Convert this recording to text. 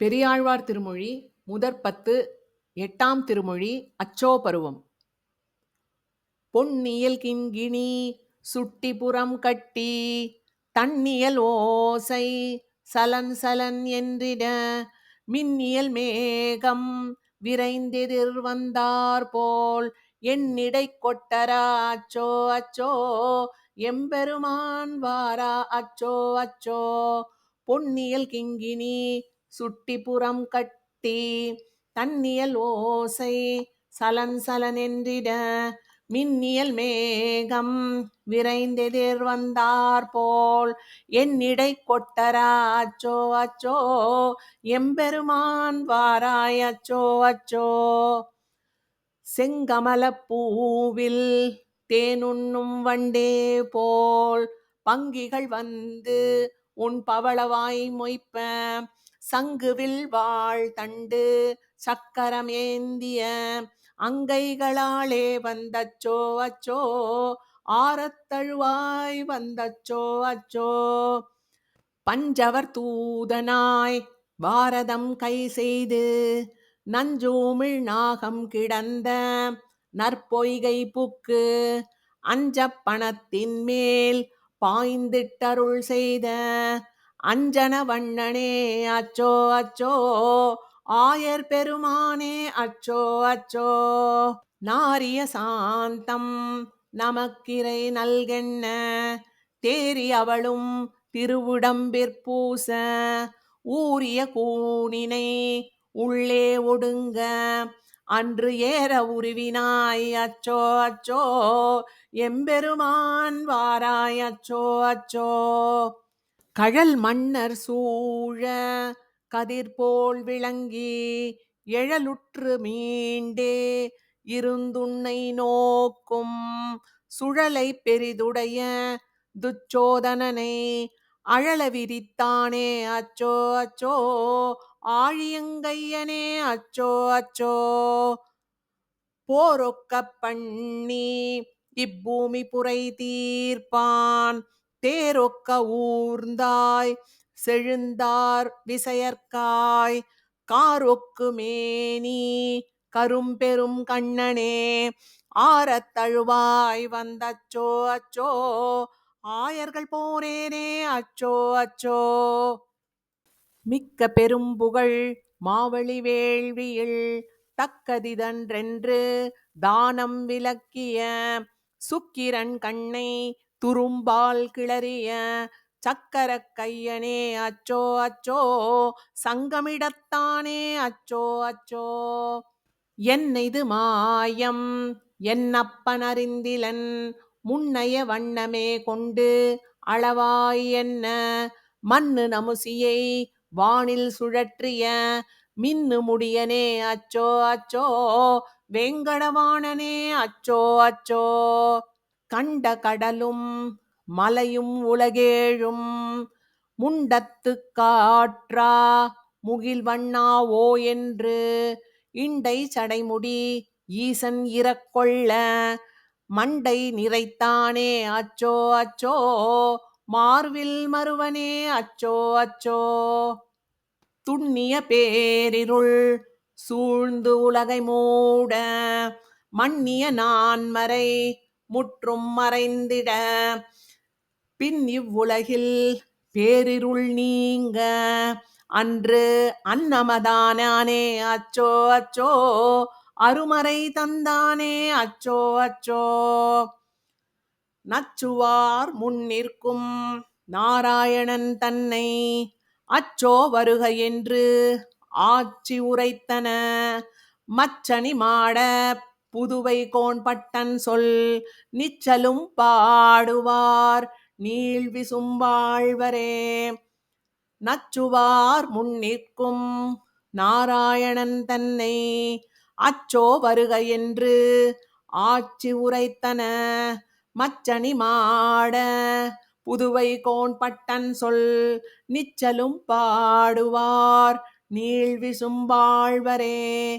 பெரியாழ்வார் திருமொழி முதற்பத்து எட்டாம் திருமொழி அச்சோ பருவம் பொன்னியல் கிண்கிணி சுட்டிபுறம் கட்டி தன்னியல் ஓசை சலன் சலன் என்றிட மின்னியல் மேகம் விரைந்தெதிர் வந்தார் போல் என்னிடை கொட்டரா அச்சோ அச்சோ எம்பெருமான் வாரா அச்சோ அச்சோ. பொன்னியல் கிங்கினி சுட்டிப்புறம் கட்டி தன்னியல் ஓசை சலன் சலனென்றிட மின்னியல் மேகம் விரைந்தெதிர் வந்தார் போல். என்னிடை கொட்டரா அச்சோ அச்சோ எம்பெருமான் வாராய் அச்சோ அச்சோ. செங்கமல பூவில் தேனுண்ணும் வண்டே போல். பங்கிகள் வந்து உன் பவளவாய் மொய்ப்ப சங்குவில் வாழ் தண்டு சக்கரமேந்திய அங்கைகளாலே வந்தச்சோ அச்சோ ஆரத்தழுவாய் வந்தச்சோ அச்சோ. பஞ்சவர் தூதனாய் பாரதம் கை செய்து நஞ்சூமிழ் நாகம் கிடந்த நற்பொய்கை புக்கு அஞ்சப்பணத்தின் மேல் பாய்ந்திட்டருள் செய்த அஞ்சன வண்ணனே அச்சோ அச்சோ ஆயர் பெருமானே அச்சோ அச்சோ. நாரிய சாந்தம் நமக்கிரை நல்கென்ன தேரி அவளும் திருவுடம்பிற்பூச ஊரிய கூணினை உள்ளே ஒடுங்க அன்று ஏற உருவினாய் அச்சோ அச்சோ. எம்பெருமான் வாராய் அச்சோ அச்சோ. கழல் மன்னர் சூழ கதிர்போல் விளங்கி எழலுற்று மீண்டே இருந்துன்னை நோக்கும் சுழலை பெரிதுடைய துச்சோதனனை அழல விரித்தானே அச்சோ அச்சோ ஆழியங்கையனே அச்சோ அச்சோ போரொக்க பண்ணி இப்பூமி புரை தீர்ப்பான். தேரொக்க ஊர்ந்தாய் செழுந்தார் விசையற்காய் காரொக்கு மேனி கரும்பெரும் கண்ணனே ஆரத்தழுவாய் வந்தச்சோ அச்சோ ஆயர்கள் போரேனே அச்சோ அச்சோ. மிக்க பெரும்புகழ் மாவழி வேள்வியில் தக்கதிதன்றென்று தானம் விளக்கிய சுக்கிரன் கண்ணை துரும்பால் கிளறிய சக்கர கையனே அச்சோ அச்சோ சங்கமிடத்தானே அச்சோ அச்சோ என்னைது மாயம்? என்னப்பன் அறிந்திலன் முன்னைய வண்ணமே கொண்டு அளவாய் என்ன? மண்ணு நமுசியை வானில் சுழற்றிய மின்னு முடியனே அச்சோ அச்சோ வேங்கடவாணனே அச்சோ அச்சோ கண்ட கடலும் மலையும் உலகேழும் முண்டத்து காற்றா முகில் வண்ணாவோ என்று இண்டை சடைமுடி ஈசன் இறக்கொள்ள மண்டை நிறைத்தானே அச்சோ அச்சோ. மார்வில் மறுவனே அச்சோ அச்சோ. துண்ணிய பேரிருள் சூழ்ந்து உலகை மூட மன்னிய நான்மறை முற்றும் மறைந்திட. பின் இவ்வுலகில் பேரிருள் நீங்க. அன்று அன்னமதானே அச்சோ அச்சோ. அருமறை தந்தானே அச்சோ அச்சோ. நச்சுவார் முன்னிற்கும் நாராயணன் தன்னை அச்சோ வருக என்று ஆட்சி உரைத்தன. மச்சனி மாட புதுவை கோண்பட்டன் சொல் நிச்சலும் பாடுவார். நீள் சும்பாழ்வரே நச்சுவார் முன்னிற்கும் நாராயணன் தன்னை. அச்சோ வருக என்று ஆட்சி உரைத்தன மச்சனி மாட. புதுவை கோண்பட்டன் சொல் நிச்சலும் பாடுவார். நீழ்வி சும்பாழ்வரே